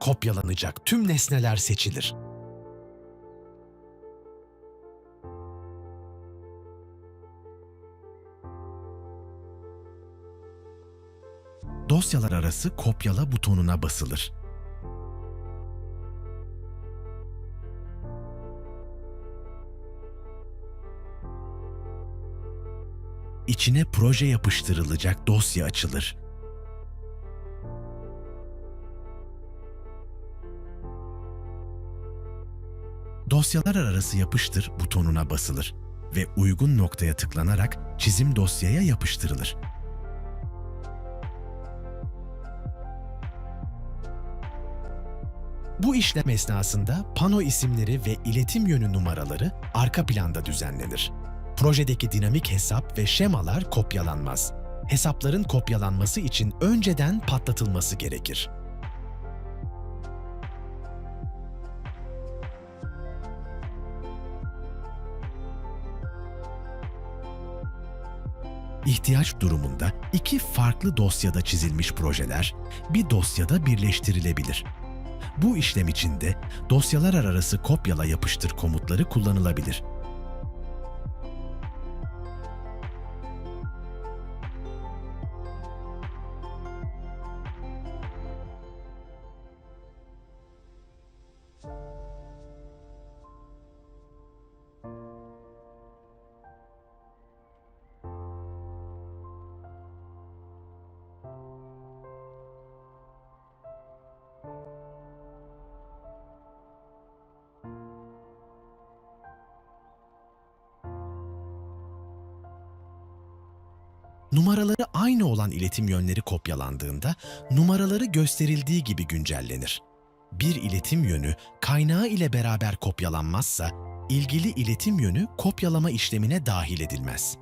Kopyalanacak tüm nesneler seçilir. Dosyalar arası kopyala butonuna basılır. İçine proje yapıştırılacak dosya açılır. Dosyalar arası yapıştır butonuna basılır ve uygun noktaya tıklanarak çizim dosyaya yapıştırılır. Bu işlem esnasında pano isimleri ve iletim yönü numaraları arka planda düzenlenir. Projedeki dinamik hesap ve şemalar kopyalanmaz. Hesapların kopyalanması için önceden patlatılması gerekir. İhtiyaç durumunda iki farklı dosyada çizilmiş projeler bir dosyada birleştirilebilir. Bu işlem için de dosyalar arası kopyala yapıştır komutları kullanılabilir. Numaraları aynı olan iletim yönleri kopyalandığında numaraları gösterildiği gibi güncellenir. Bir iletim yönü kaynağı ile beraber kopyalanmazsa ilgili iletim yönü kopyalama işlemine dahil edilmez.